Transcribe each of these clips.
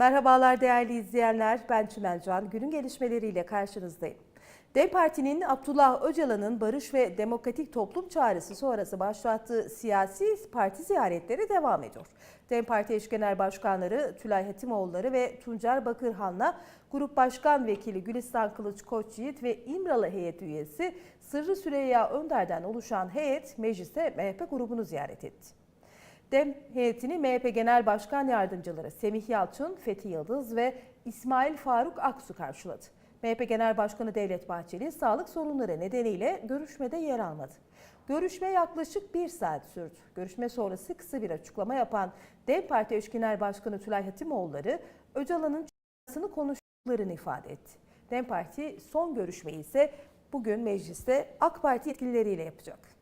Merhabalar değerli izleyenler. Ben Çimen Can. Günün gelişmeleriyle karşınızdayım. DEM Parti'nin Abdullah Öcalan'ın barış ve demokratik toplum çağrısı sonrası başlattığı siyasi parti ziyaretleri devam ediyor. DEM Parti eş genel başkanları Tülay Hatimoğulları ve Tuncer Bakırhan'la Grup Başkan Vekili Gülistan Kılıç Koçyiğit ve İmralı heyet üyesi Sırrı Süreyya Önder'den oluşan heyet mecliste MHP grubunu ziyaret etti. DEM heyetini MHP Genel Başkan Yardımcıları Semih Yalçın, Fethi Yıldız ve İsmail Faruk Aksu karşıladı. MHP Genel Başkanı Devlet Bahçeli sağlık sorunları nedeniyle görüşmede yer almadı. Görüşme yaklaşık bir saat sürdü. Görüşme sonrası kısa bir açıklama yapan DEM Parti Eş Genel Başkanı Tülay Hatimoğulları, Öcalan'ın çağrısını konuştuklarını ifade etti. DEM Parti son görüşmeyi ise bugün mecliste AK Parti yetkilileriyle yapacak.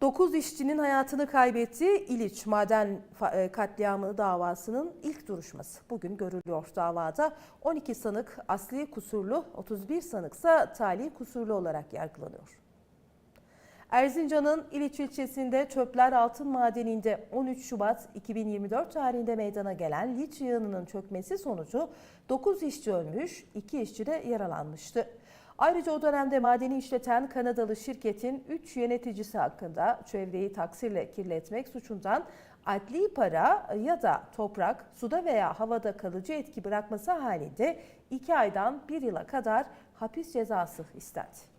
9 işçinin hayatını kaybettiği İliç maden e, katliamı davasının ilk duruşması bugün görülüyor davada. 12 sanık asli kusurlu, 31 sanıksa tali kusurlu olarak yargılanıyor. Erzincan'ın İliç ilçesinde Çöpler Altın Madeni'nde 13 Şubat 2024 tarihinde meydana gelen liç yığınının çökmesi sonucu 9 işçi ölmüş, 2 işçi de yaralanmıştı. Ayrıca o dönemde madeni işleten Kanadalı şirketin 3 yöneticisi hakkında çevreyi taksirle kirletmek suçundan adli para ya da toprak, suda veya havada kalıcı etki bırakması halinde 2 aydan 1 yıla kadar hapis cezası istendi.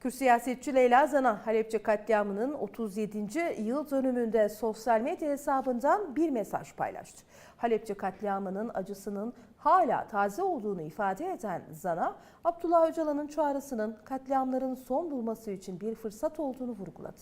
Kürt siyasetçi Leyla Zana Halepçe katliamının 37. yıl dönümünde sosyal medya hesabından bir mesaj paylaştı. Halepçe katliamının acısının hala taze olduğunu ifade eden Zana, Abdullah Öcalan'ın çağrısının katliamların son bulması için bir fırsat olduğunu vurguladı.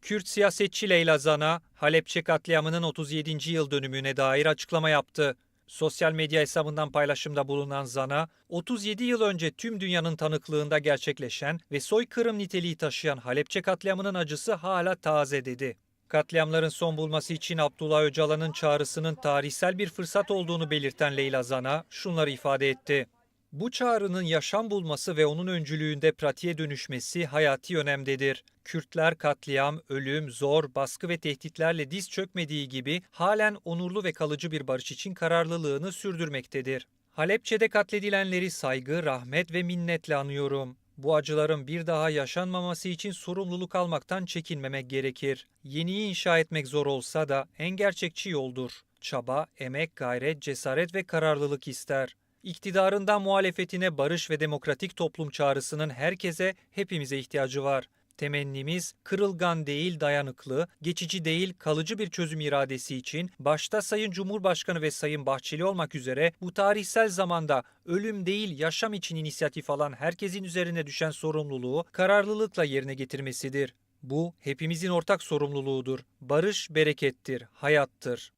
Kürt siyasetçi Leyla Zana, Halepçe katliamının 37. yıl dönümüne dair açıklama yaptı. Sosyal medya hesabından paylaşımda bulunan Zana, 37 yıl önce tüm dünyanın tanıklığında gerçekleşen ve soykırım niteliği taşıyan Halepçe katliamının acısı hala taze dedi. Katliamların son bulması için Abdullah Öcalan'ın çağrısının tarihsel bir fırsat olduğunu belirten Leyla Zana şunları ifade etti. Bu çağrının yaşam bulması ve onun öncülüğünde pratiğe dönüşmesi hayati önemdedir. Kürtler katliam, ölüm, zor, baskı ve tehditlerle diz çökmediği gibi halen onurlu ve kalıcı bir barış için kararlılığını sürdürmektedir. Halepçe'de katledilenleri saygı, rahmet ve minnetle anıyorum. Bu acıların bir daha yaşanmaması için sorumluluk almaktan çekinmemek gerekir. Yeniyi inşa etmek zor olsa da en gerçekçi yoldur. Çaba, emek, gayret, cesaret ve kararlılık ister. İktidarından muhalefetine barış ve demokratik toplum çağrısının herkese, hepimize ihtiyacı var. Temennimiz kırılgan değil dayanıklı, geçici değil kalıcı bir çözüm iradesi için başta Sayın Cumhurbaşkanı ve Sayın Bahçeli olmak üzere bu tarihsel zamanda ölüm değil yaşam için inisiyatif alan herkesin üzerine düşen sorumluluğu kararlılıkla yerine getirmesidir. Bu hepimizin ortak sorumluluğudur. Barış berekettir, hayattır.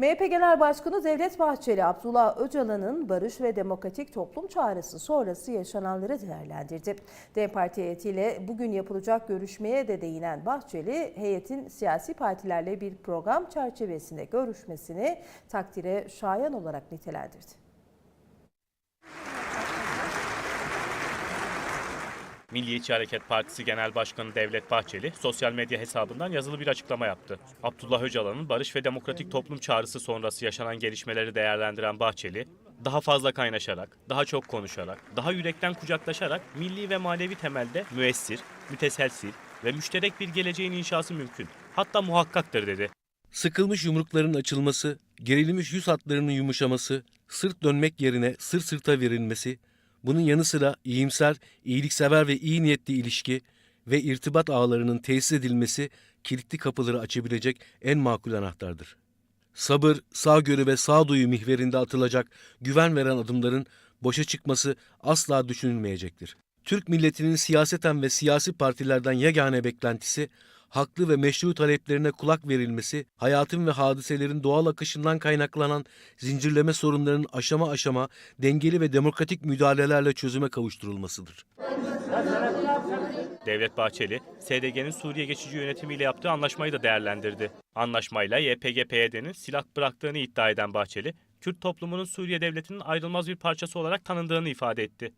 MHP Genel Başkanı Devlet Bahçeli, Abdullah Öcalan'ın barış ve demokratik toplum çağrısı sonrası yaşananları değerlendirdi. DEM Parti heyetiyle bugün yapılacak görüşmeye de değinen Bahçeli, heyetin siyasi partilerle bir program çerçevesinde görüşmesini takdire şayan olarak nitelendirdi. Milliyetçi Hareket Partisi Genel Başkanı Devlet Bahçeli sosyal medya hesabından yazılı bir açıklama yaptı. Abdullah Öcalan'ın barış ve demokratik toplum çağrısı sonrası yaşanan gelişmeleri değerlendiren Bahçeli, daha fazla kaynaşarak, daha çok konuşarak, daha yürekten kucaklaşarak milli ve manevi temelde müessir, müteselsil ve müşterek bir geleceğin inşası mümkün. Hatta muhakkaktır dedi. Sıkılmış yumrukların açılması, gerilmiş yüz hatlarının yumuşaması, sırt dönmek yerine sır sırta verilmesi, bunun yanı sıra iyimser, iyiliksever ve iyi niyetli ilişki ve irtibat ağlarının tesis edilmesi kilitli kapıları açabilecek en makul anahtardır. Sabır, sağgörü ve sağduyu mihverinde atılacak güven veren adımların boşa çıkması asla düşünülmeyecektir. Türk milletinin siyaseten ve siyasi partilerden yegane beklentisi haklı ve meşru taleplerine kulak verilmesi, hayatın ve hadiselerin doğal akışından kaynaklanan zincirleme sorunlarının aşama aşama dengeli ve demokratik müdahalelerle çözüme kavuşturulmasıdır. Devlet Bahçeli, SDG'nin Suriye geçici yönetimiyle yaptığı anlaşmayı da değerlendirdi. Anlaşmayla YPG-PYD'nin silah bıraktığını iddia eden Bahçeli, Kürt toplumunun Suriye devletinin ayrılmaz bir parçası olarak tanındığını ifade etti.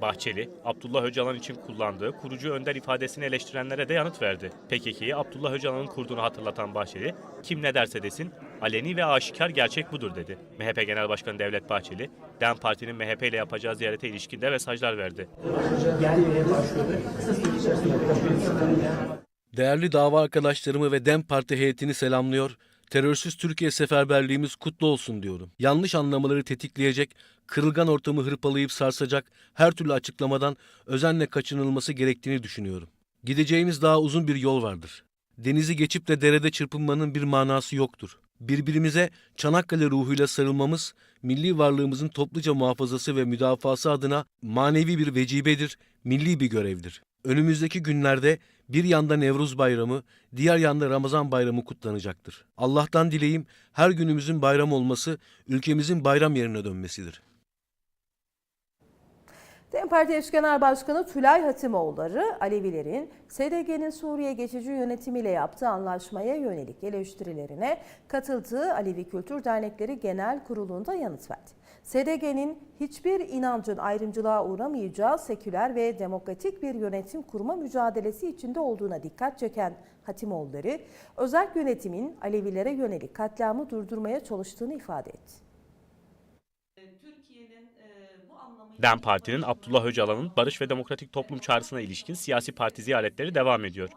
Bahçeli, Abdullah Öcalan için kullandığı kurucu önder ifadesini eleştirenlere de yanıt verdi. PKK'yı Abdullah Öcalan'ın kurduğunu hatırlatan Bahçeli, kim ne derse desin, aleni ve aşikar gerçek budur dedi. MHP Genel Başkanı Devlet Bahçeli, DEM Parti'nin MHP ile yapacağı ziyarete ilişkin de mesajlar verdi. Değerli dava arkadaşlarımı ve DEM Parti heyetini selamlıyor. Terörsüz Türkiye seferberliğimiz kutlu olsun diyorum. Yanlış anlamaları tetikleyecek, kırılgan ortamı hırpalayıp sarsacak her türlü açıklamadan özenle kaçınılması gerektiğini düşünüyorum. Gideceğimiz daha uzun bir yol vardır. Denizi geçip de derede çırpınmanın bir manası yoktur. Birbirimize Çanakkale ruhuyla sarılmamız, milli varlığımızın topluca muhafazası ve müdafası adına manevi bir vecibedir, milli bir görevdir. Önümüzdeki günlerde bir yanda Nevruz Bayramı, diğer yanda Ramazan Bayramı kutlanacaktır. Allah'tan dileğim her günümüzün bayram olması, ülkemizin bayram yerine dönmesidir. DEM Parti Eş Genel Başkanı Tülay Hatimoğulları, Alevilerin SDG'nin Suriye geçici yönetimiyle yaptığı anlaşmaya yönelik eleştirilerine katıldığı Alevi Kültür Dernekleri Genel Kurulu'nda yanıt verdi. SDG'nin hiçbir inancın ayrımcılığa uğramayacağı seküler ve demokratik bir yönetim kurma mücadelesi içinde olduğuna dikkat çeken Hatimoğulları, özel yönetimin Alevilere yönelik katliamı durdurmaya çalıştığını ifade etti. DEM Parti'nin Abdullah Öcalan'ın Barış ve Demokratik Toplum Çağrısı'na ilişkin siyasi parti ziyaretleri devam ediyor.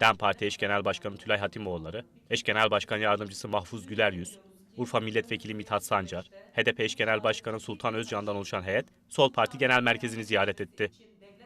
DEM Parti Eş Genel Başkanı Tülay Hatimoğulları, Eş Genel Başkan Yardımcısı Mahfuz Güleryüz, Urfa Milletvekili Mithat Sancar, HDP Eş Genel Başkanı Sultan Özcan'dan oluşan heyet, Sol Parti Genel Merkezi'ni ziyaret etti.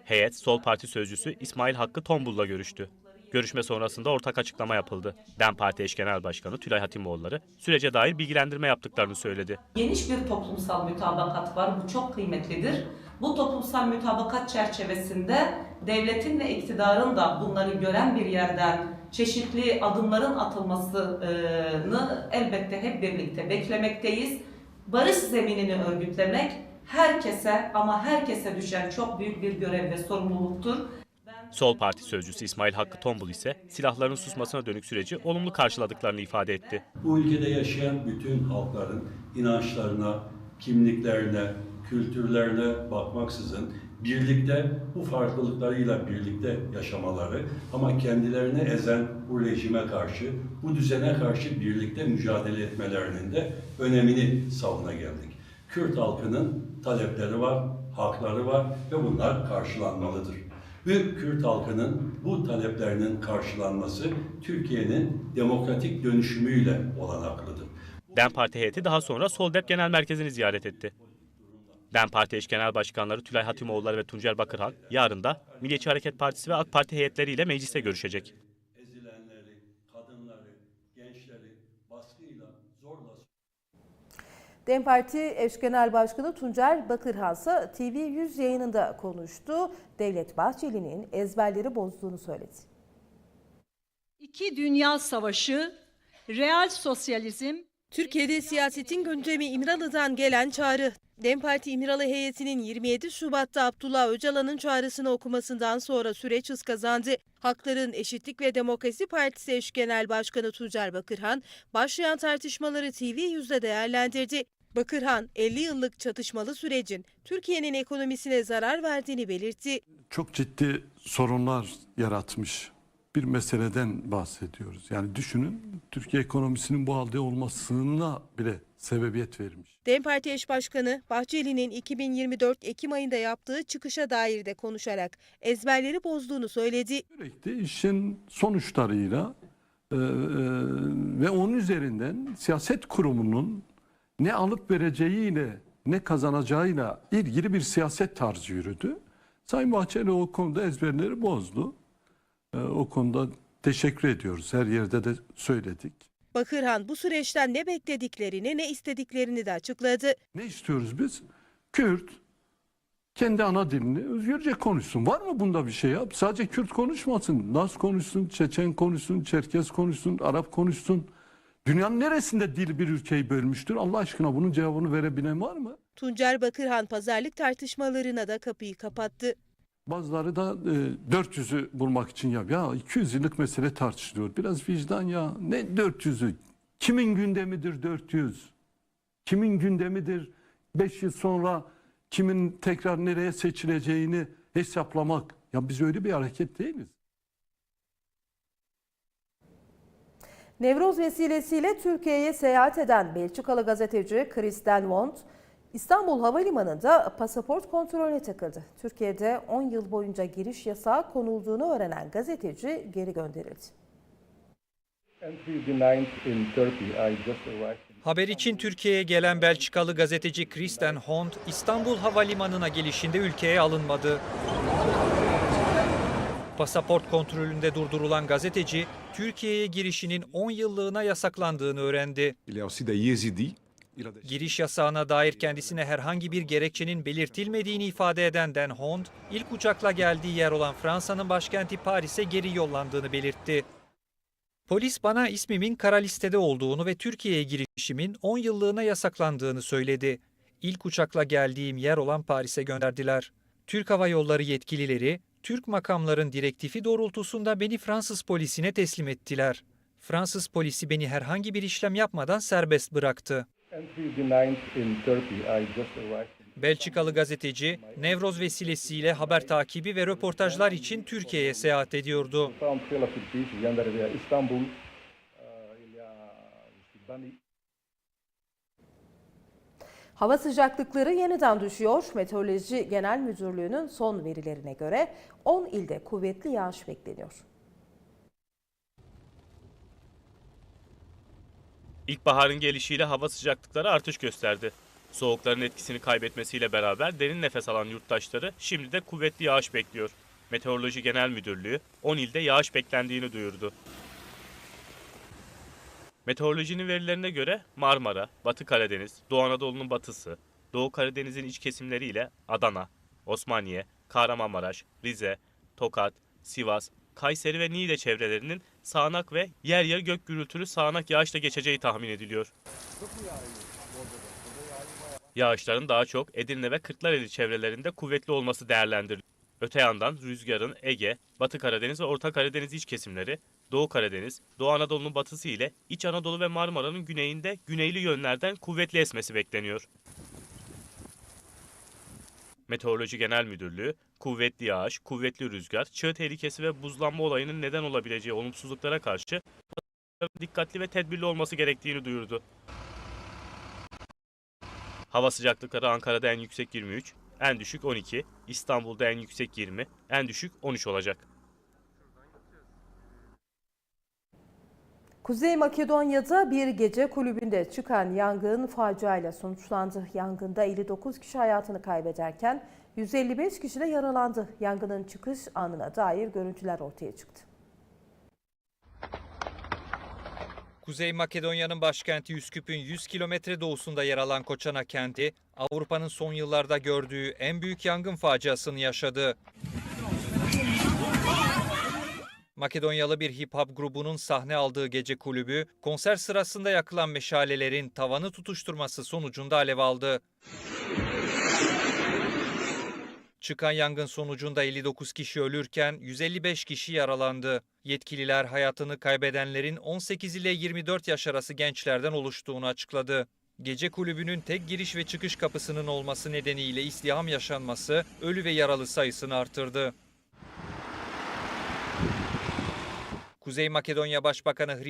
Heyet, Sol Parti Sözcüsü İsmail Hakkı Tombul'la görüştü. Görüşme sonrasında ortak açıklama yapıldı. DEM Parti Eş Genel Başkanı Tülay Hatimoğulları, sürece dair bilgilendirme yaptıklarını söyledi. geniş bir toplumsal mütabakat var. Bu çok kıymetlidir. Bu toplumsal mütabakat çerçevesinde devletin ve iktidarın da bunları gören bir yerden çeşitli adımların atılmasını elbette hep birlikte beklemekteyiz. Barış zeminini örgütlemek herkese ama herkese düşen çok büyük bir görev ve sorumluluktur. Sol Parti sözcüsü İsmail Hakkı Tombul ise silahların susmasına dönük süreci olumlu karşıladıklarını ifade etti. Bu ülkede yaşayan bütün halkların inançlarına, kimliklerine, kültürlerine bakmaksızın birlikte bu farklılıklarıyla birlikte yaşamaları ama kendilerini ezen bu rejime karşı, bu düzene karşı birlikte mücadele etmelerinin de önemini savuna geldik. Kürt halkının talepleri var, hakları var ve bunlar karşılanmalıdır. Ve Kürt halkının bu taleplerinin karşılanması Türkiye'nin demokratik dönüşümüyle olanaklıdır. DEM Parti heyeti daha sonra Soldep Genel Merkezi'ni ziyaret etti. DEM Parti eş genel başkanları Tülay Hatimoğulları ve Tuncer Bakırhan yarın da Milliyetçi Hareket Partisi ve AK Parti heyetleriyle mecliste görüşecek. Ezilenleri, kadınları, gençleri baskıyla, zorla DEM Parti Eş Genel Başkanı Tuncer Bakırhan ise TV100 yayınında konuştu. Devlet Bahçeli'nin ezberleri bozduğunu söyledi. İki Dünya Savaşı, real sosyalizm, Türkiye'de siyasetin gündemi İmralı'dan gelen çağrı. DEM Parti İmralı heyetinin 27 Şubat'ta Abdullah Öcalan'ın çağrısını okumasından sonra süreç hız kazandı. Hakların Eşitlik ve Demokrasi Partisi eş genel başkanı Tuncel Bakırhan, başlayan tartışmaları TV100'de değerlendirdi. Bakırhan, 50 yıllık çatışmalı sürecin Türkiye'nin ekonomisine zarar verdiğini belirtti. çok ciddi sorunlar yaratmış bir meseleden bahsediyoruz. Yani düşünün Türkiye ekonomisinin bu halde olmasına bile sebebiyet vermiş. DEM Parti eş başkanı Bahçeli'nin 2024 Ekim ayında yaptığı çıkışa dair de konuşarak ezberleri bozduğunu söyledi. Sürekli işin sonuçlarıyla e, e, ve onun üzerinden siyaset kurumunun ne alıp vereceğiyle ne kazanacağıyla ilgili bir siyaset tarzı yürüdü. Sayın Bahçeli o konuda ezberleri bozdu. E, o konuda teşekkür ediyoruz. Her yerde de söyledik. Bakırhan bu süreçten ne beklediklerini ne istediklerini de açıkladı. Ne istiyoruz biz? Kürt kendi ana dilini özgürce konuşsun. Var mı bunda bir şey ya? Sadece Kürt konuşmasın. Laz konuşsun, Çeçen konuşsun, Çerkez konuşsun, Arap konuşsun. Dünyanın neresinde dil bir ülkeyi bölmüştür? Allah aşkına bunun cevabını verebilen var mı? Tuncer Bakırhan pazarlık tartışmalarına da kapıyı kapattı. Bazıları da e, 400'ü bulmak için ya ya 200 yıllık mesele tartışılıyor. Biraz vicdan ya. Ne 400'ü? Kimin gündemidir 400? Kimin gündemidir 5 yıl sonra kimin tekrar nereye seçileceğini hesaplamak? Ya biz öyle bir hareket değiliz. Nevroz vesilesiyle Türkiye'ye seyahat eden Belçikalı gazeteci Kristen Wond, İstanbul Havalimanı'nda pasaport kontrolüne takıldı. Türkiye'de 10 yıl boyunca giriş yasağı konulduğunu öğrenen gazeteci geri gönderildi. Haber için Türkiye'ye gelen Belçikalı gazeteci Kristen Hond, İstanbul Havalimanı'na gelişinde ülkeye alınmadı. Pasaport kontrolünde durdurulan gazeteci, Türkiye'ye girişinin 10 yıllığına yasaklandığını öğrendi. Giriş yasağına dair kendisine herhangi bir gerekçenin belirtilmediğini ifade eden Den Hond, ilk uçakla geldiği yer olan Fransa'nın başkenti Paris'e geri yollandığını belirtti. Polis bana ismimin kara listede olduğunu ve Türkiye'ye girişimin 10 yıllığına yasaklandığını söyledi. İlk uçakla geldiğim yer olan Paris'e gönderdiler. Türk Hava Yolları yetkilileri, Türk makamların direktifi doğrultusunda beni Fransız polisine teslim ettiler. Fransız polisi beni herhangi bir işlem yapmadan serbest bıraktı. Belçikalı gazeteci, Nevroz vesilesiyle haber takibi ve röportajlar için Türkiye'ye seyahat ediyordu. Banni. Hava sıcaklıkları yeniden düşüyor. Meteoroloji Genel Müdürlüğü'nün son verilerine göre 10 ilde kuvvetli yağış bekleniyor. İlkbaharın gelişiyle hava sıcaklıkları artış gösterdi. Soğukların etkisini kaybetmesiyle beraber derin nefes alan yurttaşları şimdi de kuvvetli yağış bekliyor. Meteoroloji Genel Müdürlüğü 10 ilde yağış beklendiğini duyurdu. Meteorolojinin verilerine göre Marmara, Batı Karadeniz, Doğu Anadolu'nun batısı, Doğu Karadeniz'in iç kesimleriyle Adana, Osmaniye, Kahramanmaraş, Rize, Tokat, Sivas, Kayseri ve Niğde çevrelerinin sağanak ve yer yer gök gürültülü sağanak yağışla geçeceği tahmin ediliyor. Yağışların daha çok Edirne ve Kırklareli çevrelerinde kuvvetli olması değerlendiriliyor. Öte yandan rüzgarın Ege, Batı Karadeniz ve Orta Karadeniz iç kesimleri, Doğu Karadeniz, Doğu Anadolu'nun batısı ile İç Anadolu ve Marmara'nın güneyinde güneyli yönlerden kuvvetli esmesi bekleniyor. Meteoroloji Genel Müdürlüğü, kuvvetli yağış, kuvvetli rüzgar, çığ tehlikesi ve buzlanma olayının neden olabileceği olumsuzluklara karşı dikkatli ve tedbirli olması gerektiğini duyurdu. Hava sıcaklıkları Ankara'da en yüksek 23, en düşük 12, İstanbul'da en yüksek 20, en düşük 13 olacak. Kuzey Makedonya'da bir gece kulübünde çıkan yangın faciayla sonuçlandı. Yangında 59 kişi hayatını kaybederken 155 kişi de yaralandı. Yangının çıkış anına dair görüntüler ortaya çıktı. Kuzey Makedonya'nın başkenti Üsküp'ün 100 kilometre doğusunda yer alan Koçana kenti, Avrupa'nın son yıllarda gördüğü en büyük yangın faciasını yaşadı. Makedonyalı bir hip hop grubunun sahne aldığı gece kulübü, konser sırasında yakılan meşalelerin tavanı tutuşturması sonucunda alev aldı. Çıkan yangın sonucunda 59 kişi ölürken 155 kişi yaralandı. Yetkililer hayatını kaybedenlerin 18 ile 24 yaş arası gençlerden oluştuğunu açıkladı. Gece kulübünün tek giriş ve çıkış kapısının olması nedeniyle izdiham yaşanması ölü ve yaralı sayısını artırdı. Kuzey Makedonya Başbakanı Hristo